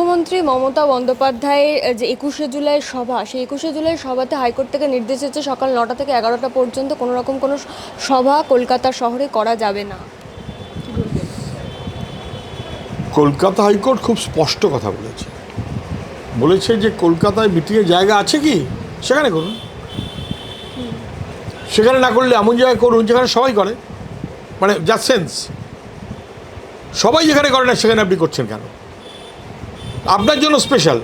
মুখ্যমন্ত্রী মমতা বন্দ্যোপাধ্যায়ের যে একুশে জুলাই সভা, সেই একুশে জুলাই সভাতে হাইকোর্ট থেকে নির্দেশ এসেছে সকাল নটা থেকে এগারোটা পর্যন্ত কোনো রকম কোনো সভা কলকাতা শহরে করা যাবে না। কলকাতা হাইকোর্ট খুব স্পষ্ট কথা বলেছে। বলেছে যে কলকাতায় মিটিংয়ের জায়গা আছে কি? সেখানে করুন। সেখানে না করলে এমন জায়গায় করুন যেখানে সবাই করে। মানে যা সেন্স। সবাই যেখানে করে না সেখানে আপনি করছেন কেন? আপনার জন্য স্পেশাল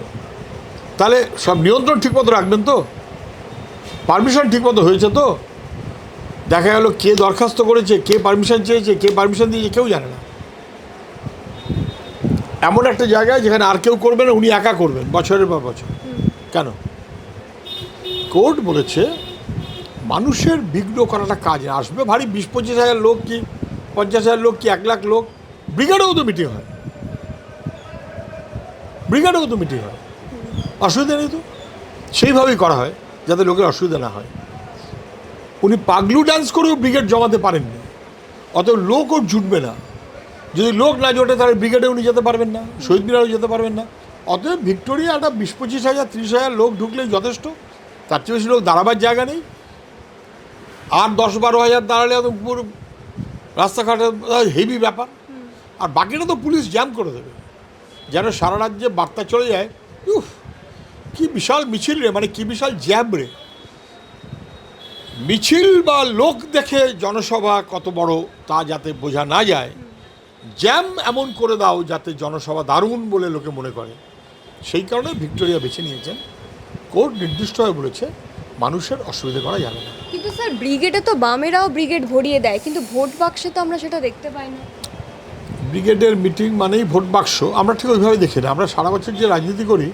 তাহলে সব নিয়ন্ত্রণ ঠিকমতো রাখবেন তো? পারমিশন ঠিকমতো হয়েছে তো? দেখা গেল কে দরখাস্ত করেছে কে পারমিশন চেয়েছে কে পারমিশন দিয়েছে কেউ জানে না। এমন একটা জায়গায় যেখানে আর কেউ করবে না উনি একা করবেন বছরের পর বছর। কেন? কোর্ট বলেছে মানুষের বিঘ্ন করাটা কাজ আসবে ভারী বিশ পঁচিশ হাজার লোক কি পঞ্চাশ হাজার লোক কি এক লাখ লোক ব্রিগেডেও তো মিটিং হয়। ব্রিগেডেও তো মিটিং হয়। অসুবিধা নেই তো। সেইভাবেই করা হয়, যাতে লোকের অসুবিধা না হয়। উনি পাগলু ডান্স করেও ব্রিগেড জমাতে পারেননি। অত লোক ওর জুটবে না। যদি লোক না জোটে, তাহলে ব্রিগেডে উনি যেতে পারবেন না, শহীদ মিনারেও যেতে পারবেন না। অতএব ভিক্টোরিয়া একটা বিশ পঁচিশ হাজার, ত্রিশ হাজার লোক ঢুকলেই যথেষ্ট। তার চেয়ে বেশি লোক দাঁড়াবার জায়গা নেই। আর দশ, বারো হাজার দাঁড়ালে তো পুরো রাস্তাঘাটে, হেভি ব্যাপার। আর বাকিটা তো পুলিশ জ্যাম করে দেবে। যেন সারা রাজ্যে বার্তা চলে যায়, উফ, কি বিশাল মিছিল রে মানে কি বিশাল জ্যাম রে। মিছিল বা লোক দেখে জনসভা কত বড় তা যাতে বোঝা না যায়, জ্যাম এমন করে দাও যাতে জনসভা দারুণ বলে লোকে মনে করে। সেই কারণে ভিক্টোরিয়া বেছে নিয়েছেন। কোর্ট নির্দিষ্ট হয়ে বলেছে, মানুষের অসুবিধা করা যাবে না। কিন্তু স্যার, ব্রিগেডে তো বামেরাও ব্রিগেড ভরিয়ে দেয়, কিন্তু ভোট বাক্সে তো আমরা সেটা দেখতে পাই না। ব্রিগেডের মিটিং মানেই ভোট বাক্স। আমরা ঠিক ওইভাবে দেখি না। আমরা সারা বছর যে রাজনীতি করি,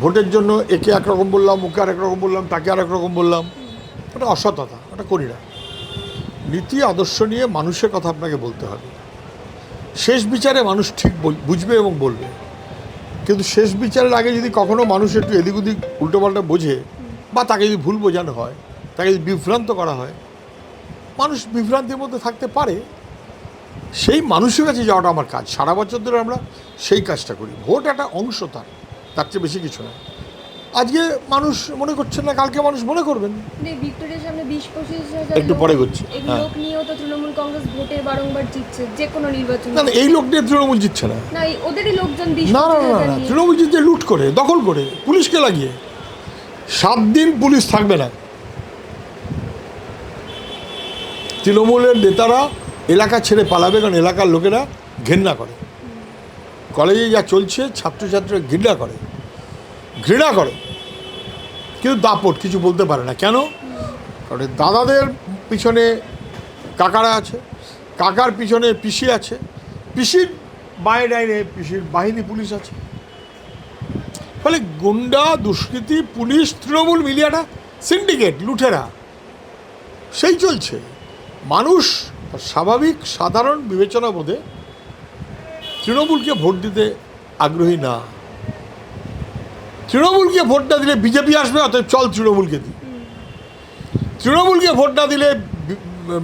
ভোটের জন্য একে একরকম বললাম, ওকে আরেক রকম বললাম, তাকে আরেক রকম বললাম। ওটা অসততা ওটা করি না। নীতি, আদর্শ নিয়ে মানুষের কথা আপনাকে বলতে হবে। শেষ বিচারে মানুষ ঠিক বুঝবে এবং বলবে। কিন্তু শেষ বিচারের আগে যদি কখনো মানুষ একটু এদিক ওদিক উল্টোপাল্টা বোঝে, বা তাকে যদি ভুল বোঝানো হয়, তাকে যদি বিভ্রান্ত করা হয়, মানুষ বিভ্রান্তির মধ্যে থাকতে পারে। সেই মানুষের কাছে যাওয়াটা আমার কাজ। সারা বছর ধরে আমরা সেই কাজটা করি। ভোট একটা অংশ তার তার চেয়ে বেশি কিছু না। আজকে মানুষ মনে করছেন না কালকে মানুষ মনে করবেন। ভিক্টোরিয়ার সামনে বিশ পঁচিশ একটু পরে করছি, এই হ্যাঁ। লোক নিয়েও তো তৃণমূল কংগ্রেস ভোটে বারংবার জিতছে যে কোনো নির্বাচন। না এই লোক নিয়ে তৃণমূল জিতছে না। না ওদেরই লোকজন না না না না তৃণমূল জিতছে লুট করে দখল করে পুলিশকে লাগিয়ে। সাত দিন পুলিশ থাকবে না। তৃণমূলের নেতারা এলাকা ছেড়ে পালাবে কারণ এলাকার লোকেরা ঘেন্না করে। কলেজে যা চলছে, ছাত্রছাত্রীরা ঘৃণা করে। ঘৃণা করে। কিন্তু দাপট, কিছু বলতে পারে না। কেন? কারণ দাদাদের পিছনে কাকারা আছে, কাকার পিছনে পিসি আছে, পিসির বাইরে ডাইনে পিসির বাহিনী পুলিশ আছে। ফলে গুন্ডা, দুষ্কৃতি, পুলিশ, তৃণমূল মিলিয়াটা সিন্ডিকেট, লুঠেরা, সেই চলছে। মানুষ স্বাভাবিক সাধারণ বিবেচনা বোধে তৃণমূলকে ভোট দিতে আগ্রহী না। তৃণমূলকে ভোট না দিলে বিজেপি আসবে, অতএব চল তৃণমূলকে দিই। তৃণমূলকে ভোট না দিলে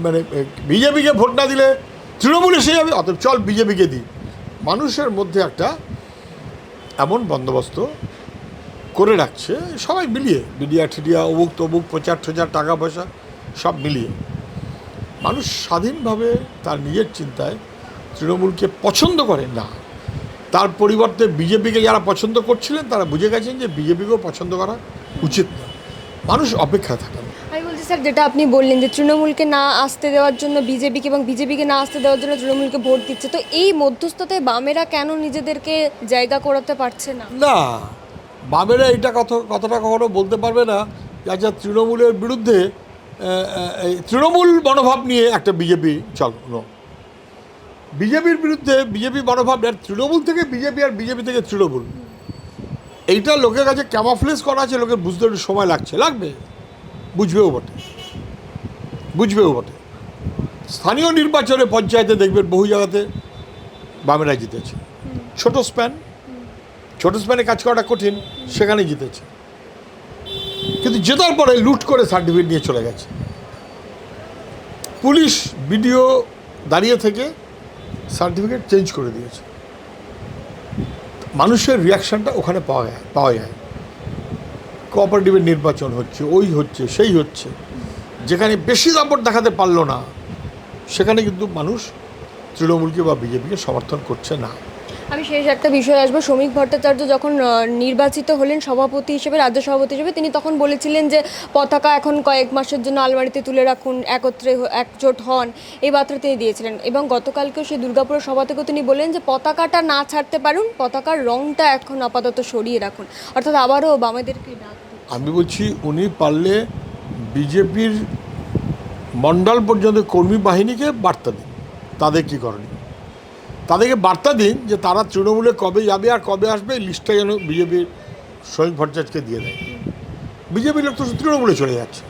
মানে বিজেপিকে ভোট না দিলে তৃণমূল এসে যাবে, অতএব চল বিজেপিকে দিই। মানুষের মধ্যে একটা এমন বন্দোবস্ত করে রাখছে, সবাই মিলিয়ে। মিডিয়া ঠিডিয়া অমুক তমুক প্রচার টোচার টাকা পয়সা সব মিলিয়ে। মানুষ স্বাধীনভাবে তার নিজের চিন্তায় তৃণমূলকে পছন্দ করে না। তার পরিবর্তে বিজেপিকে যারা পছন্দ করছিলেন তারা বুঝে গেছেন যে বিজেপিকেও পছন্দ করা উচিত না। মানুষ অপেক্ষা থাকেন। আমি বলছি স্যার যেটা আপনি বললেন যে তৃণমূলকে না আসতে দেওয়ার জন্য বিজেপিকে এবং বিজেপিকে না আসতে দেওয়ার জন্য তৃণমূলকে ভোট দিচ্ছে তো এই মধ্যস্থতায় বামেরা কেন নিজেদেরকে জায়গা করাতে পারছে না? না বামেরা এটা কথা কথাটা কখনো বলতে পারবে না যে আচ্ছা তৃণমূলের বিরুদ্ধে তৃণমূল মনোভাব নিয়ে একটা বিজেপি চল নো বিজেপির বিরুদ্ধে বিজেপি মনোভাব তৃণমূল থেকে বিজেপি আর বিজেপি থেকে তৃণমূল। এইটা লোকের কাছে ক্যামাফ্লেস করা আছে, লোকের বুঝতে একটু সময় লাগছে। লাগবে? বুঝবেও বটে। বুঝবেও বটে। স্থানীয় নির্বাচনে পঞ্চায়েতে দেখবেন বহু জায়গাতে বামেরা জিতেছে। ছোট স্প্যান। ছোট স্প্যানে কাজ করাটা কঠিন সেখানে জিতেছে। কিন্তু জেতার পরে লুট করে সার্টিফিকেট নিয়ে চলে গেছে। পুলিশ বিডিও দাঁড়িয়ে থেকে সার্টিফিকেট চেঞ্জ করে দিয়েছে। মানুষের রিয়াকশানটা ওখানে পাওয়া যায় পাওয়া যায়। কোঅপারেটিভের নির্বাচন হচ্ছে, ওই হচ্ছে, সেই হচ্ছে। যেখানে বেশি দাপট দেখাতে পারল না, সেখানে কিন্তু মানুষ তৃণমূলকে বা বিজেপিকে সমর্থন করছে না। আমি শেষ একটা বিষয়ে আসব। শ্রমিক ভট্টাচার্য যখন নির্বাচিত হলেন সভাপতি হিসেবে, রাজ্য সভাপতি হিসেবে, তিনি তখন বলেছিলেন যে, পতাকা এখন কয়েক মাসের জন্য আলমারিতে তুলে রাখুন, একত্রে একজোট হন। এই বার্তা তিনি দিয়েছিলেন। এবং গতকালকেও সেই দুর্গাপুরের সভা থেকেও তিনি বললেন যে, পতাকাটা না ছাড়তে পারুন, পতাকার রংটা এখন আপাতত সরিয়ে রাখুন। অর্থাৎ আবারও বামেদেরকে আমি বলছি, উনি পারলে বিজেপির মণ্ডল পর্যন্ত কর্মী বাহিনীকে বার্তা দিন। তাদের কী করণীয়? তাদেরকে বার্তা দিন যে তারা তৃণমূলে কবে যাবে আর কবে আসবে এই লিস্টটা যেন বিজেপির শ্রমিক ভট্টাচার্যকে দিয়ে দেয়। বিজেপির লোক তো তৃণমূলে চলে যাচ্ছে।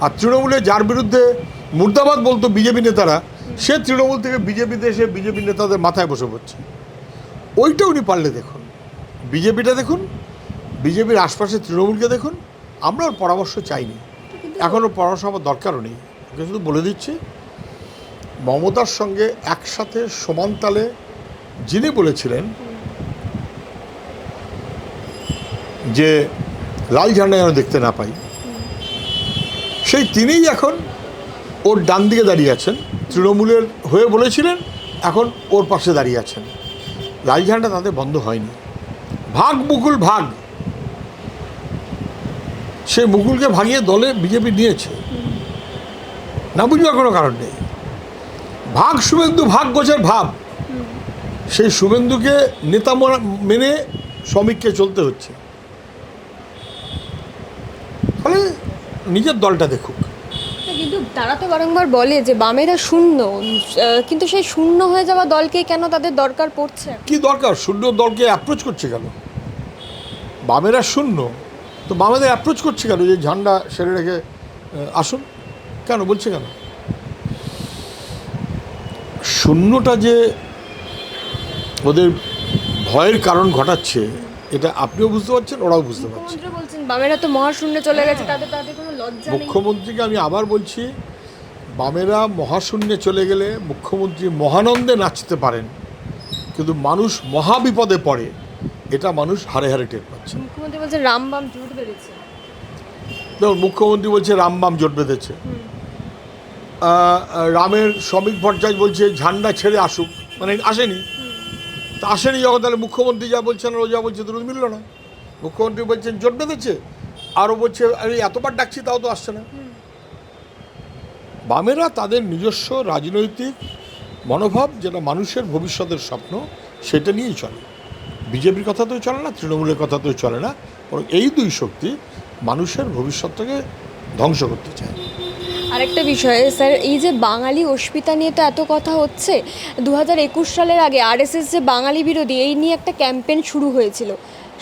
আর তৃণমূলে যার বিরুদ্ধে মুর্দাবাদ বলতো বিজেপি নেতারা সে তৃণমূল থেকে বিজেপিতে এসে বিজেপি নেতাদের মাথায় বসে পড়ছে। ওইটা উনি পারলে দেখুন। বিজেপিটা দেখুন বিজেপির আশপাশে তৃণমূলকে দেখুন। আমরা ওর পরামর্শ চাইনি। এখন ওর পরামর্শ আমার দরকারও নেই। ওকে শুধু বলে দিচ্ছি মমতার সঙ্গে একসাথে সমান তালে যিনি বলেছিলেন যে লাল ঝান্ডা যেন দেখতে না পাই। সেই তিনিই এখন ওর ডান দিকে দাঁড়িয়ে আছেন। তৃণমূলের হয়ে বলেছিলেন, এখন ওর পাশে দাঁড়িয়ে আছেন। লাল ঝান্ডা তাদের বন্ধ হয়নি। ভাগ মুকুল ভাগ। সে মুকুলকে ভাগিয়ে দলে বিজেপি নিয়েছে। না বুঝবার কোনো কারণ নেই। ভাগ শুভেন্দু ভাগ গোছের ভাব। সেই শুভেন্দুকে নেতা মনা- মেনে শ্রমিককে চলতে হচ্ছে। ফলে নিজের দলটা দেখুক। কিন্তু তারা তো বারংবার বলে যে বামেরা শূন্য কিন্তু সেই শূন্য হয়ে যাওয়া দলকে কেন তাদের দরকার পড়ছে? কি দরকার? শূন্য দলকে অ্যাপ্রোচ করছে কেন? বামেরা শূন্য তো বামেদের অ্যাপ্রোচ করছে কেন? যে ঝান্ডা সেরে রেখে আসুন। কেন? বলছে কেন? শূন্যটা যে ওদের ভয়ের কারণ ঘটাচ্ছে এটা আপনিও বুঝতে পারছেন ওরাও বুঝতে পারছেন মুখ্যমন্ত্রী বলছেন বামেরা তো মহাশূন্যে চলে গেছে তাদের তাদের কোনো লজ্জা নেই। মুখ্যমন্ত্রীকে আমি আবার বলছি বামেরা মহাশূন্যে চলে গেলে মুখ্যমন্ত্রী মহানন্দে নাচতে পারেন কিন্তু মানুষ মহাবিপদে পড়ে এটা মানুষ হারে হারে টের পাচ্ছে। মুখ্যমন্ত্রী বলছেন রামবাম জোট বেড়েছে দেখুন মুখ্যমন্ত্রী বলছে রামবাম জোট বেঁধেছে। রামের শ্রমিক ভট্টাচার্য বলছে, ঝান্ডা ছেড়ে আসুক। মানে আসেনি। তা আসেনি যখন তাহলে মুখ্যমন্ত্রী যা বলছেন ও যা বলছে দুটো মিলল না। মুখ্যমন্ত্রী বলছেন, জোট বেঁধেছে। আরও বলছে, আরে, এতবার ডাকছি, তাও তো আসছে না। বামেরা তাদের নিজস্ব রাজনৈতিক মনোভাব যেটা মানুষের ভবিষ্যতের স্বপ্ন, সেটা নিয়েই চলে। বিজেপির কথা তো চলে না, তৃণমূলের কথা তো চলে না। বরং এই দুই শক্তি মানুষের ভবিষ্যৎটাকে ধ্বংস করতে চায়। আরেকটা বিষয়, স্যার, এই যে বাঙালি অস্মিতা নিয়ে তো এত কথা হচ্ছে দু হাজার একুশ সালের আগে আরএসএস যে বাঙালি বিরোধী, এই নিয়ে একটা ক্যাম্পেন শুরু হয়েছিল,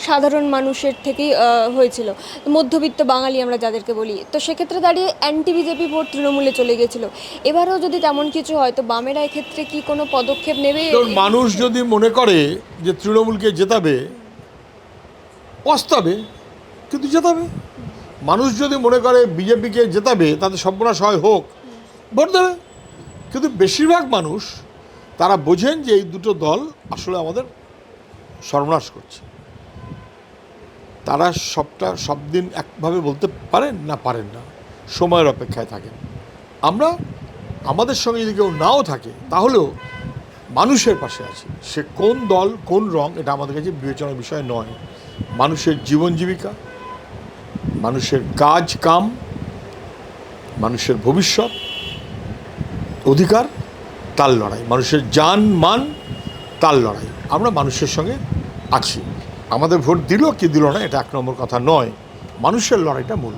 সাধারণ মানুষের থেকেই হয়েছিল। মধ্যবিত্ত বাঙালি আমরা যাদেরকে বলি, তো সেক্ষেত্রে দাঁড়িয়ে অ্যান্টি বিজেপি ভোট তৃণমূলে চলে গেছিল। এবারেও যদি তেমন কিছু হয়, তো বামেরা এক্ষেত্রে কি কোনো পদক্ষেপ নেবে? মানুষ যদি মনে করে যে তৃণমূলকে জেতাবে, পস্তাবে, কিন্তু জেতাবে। মানুষ যদি মনে করে বিজেপিকে জেতাবে, তাতে সর্বনাশ হয় হোক, ভোট দেবে। কিন্তু বেশিরভাগ মানুষ, তারা বোঝেন যে এই দুটো দল আসলে আমাদের সর্বনাশ করছে। তারা সবটা সব দিন একভাবে বলতে পারেন না পারেন না, সময়ের অপেক্ষায় থাকেন। আমরা আমাদের সঙ্গে যদি কেউ নাও থাকে, তাহলেও মানুষের পাশে আছে। সে কোন দল, কোন রং, এটা আমাদের কাছে বিবেচনার বিষয় নয়। মানুষের জীবন জীবিকা মানুষের কাজ, কাম, মানুষের ভবিষ্যৎ, অধিকার, তার লড়াই। মানুষের যান, মান, তার লড়াই। আমরা মানুষের সঙ্গে আছি। আমাদের ভোট দিল কি দিল না, এটা এক নম্বর কথা নয়। মানুষের লড়াইটা মূল।